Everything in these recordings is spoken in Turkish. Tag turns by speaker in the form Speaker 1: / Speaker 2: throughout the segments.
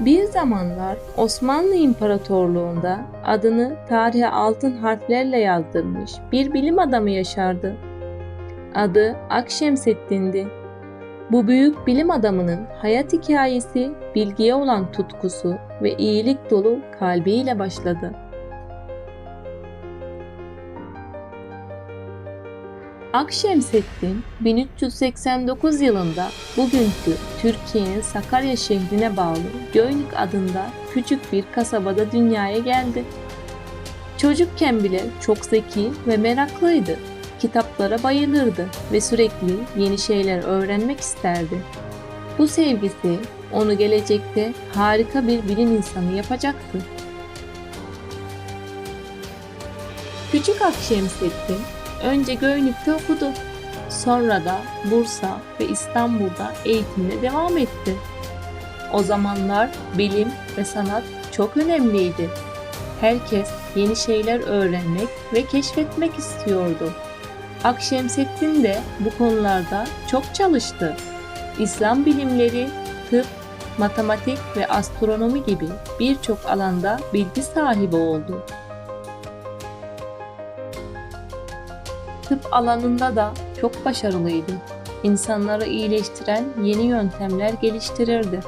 Speaker 1: Bir zamanlar Osmanlı İmparatorluğu'nda adını tarihe altın harflerle yazdırmış bir bilim adamı yaşardı. Adı Akşemseddin'di. Bu büyük bilim adamının hayat hikayesi bilgiye olan tutkusu ve iyilik dolu kalbiyle başladı. Akşemseddin 1389 yılında bugünkü Türkiye'nin Sakarya şehrine bağlı Göynük adında küçük bir kasabada dünyaya geldi. Çocukken bile çok zeki ve meraklıydı. Kitaplara bayılırdı ve sürekli yeni şeyler öğrenmek isterdi. Bu sevgisi onu gelecekte harika bir bilim insanı yapacaktı. Küçük Akşemseddin önce Göynük'te okudu. Sonra da Bursa ve İstanbul'da eğitimine devam etti. O zamanlar bilim ve sanat çok önemliydi. Herkes yeni şeyler öğrenmek ve keşfetmek istiyordu. Akşemseddin de bu konularda çok çalıştı. İslam bilimleri, tıp, matematik ve astronomi gibi birçok alanda bilgi sahibi oldu. Tıp alanında da çok başarılıydı. İnsanları iyileştiren yeni yöntemler geliştirirdi.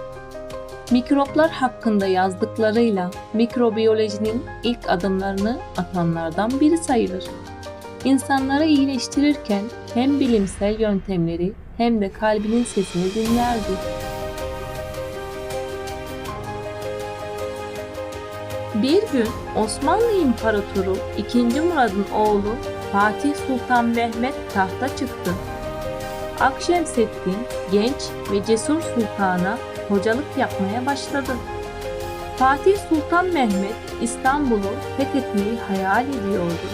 Speaker 1: Mikroplar hakkında yazdıklarıyla mikrobiyolojinin ilk adımlarını atanlardan biri sayılır. İnsanları iyileştirirken hem bilimsel yöntemleri hem de kalbinin sesini dinlerdi. Bir gün Osmanlı İmparatoru II. Murad'ın oğlu Fatih Sultan Mehmet tahta çıktı. Akşemseddin genç ve cesur sultana hocalık yapmaya başladı. Fatih Sultan Mehmet İstanbul'u fethetmeyi hayal ediyordu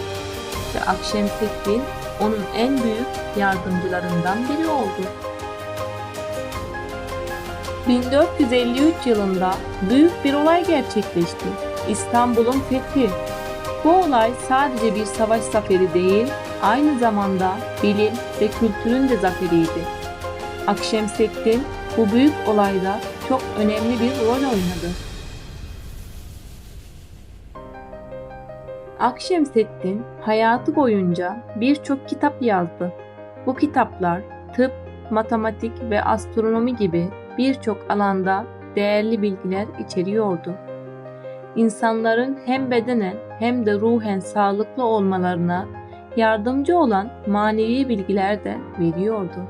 Speaker 1: ve Akşemseddin onun en büyük yardımcılarından biri oldu. 1453 yılında büyük bir olay gerçekleşti. İstanbul'un fethi. Bu olay sadece bir savaş zaferi değil, aynı zamanda bilim ve kültürün de zaferiydi. Akşemseddin bu büyük olayda çok önemli bir rol oynadı. Akşemseddin hayatı boyunca birçok kitap yazdı. Bu kitaplar tıp, matematik ve astronomi gibi birçok alanda değerli bilgiler içeriyordu. İnsanların hem bedenen hem de ruhen sağlıklı olmalarına yardımcı olan manevi bilgiler de veriyordu.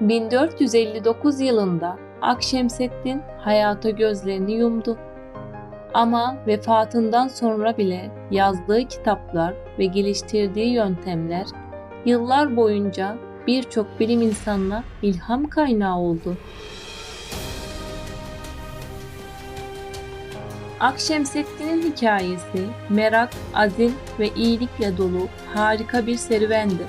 Speaker 1: 1459 yılında Akşemseddin hayata gözlerini yumdu. Ama vefatından sonra bile yazdığı kitaplar ve geliştirdiği yöntemler yıllar boyunca birçok bilim insanına ilham kaynağı oldu. Akşemseddin'in hikayesi merak, azim ve iyilikle dolu harika bir serüvendi.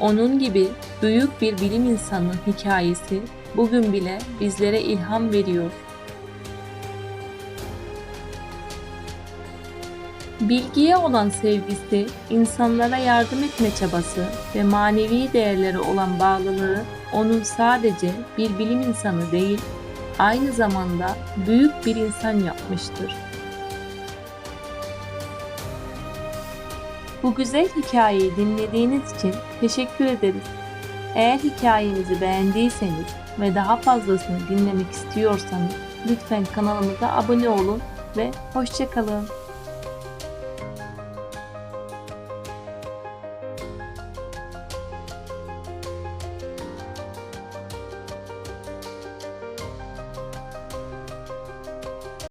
Speaker 1: Onun gibi büyük bir bilim insanı hikayesi bugün bile bizlere ilham veriyor. Bilgiye olan sevgisi, insanlara yardım etme çabası ve manevi değerlere olan bağlılığı onun sadece bir bilim insanı değil, aynı zamanda büyük bir insan yapmıştır. Bu güzel hikayeyi dinlediğiniz için teşekkür ederiz. Eğer hikayemizi beğendiyseniz ve daha fazlasını dinlemek istiyorsanız lütfen kanalımıza abone olun ve hoşçakalın.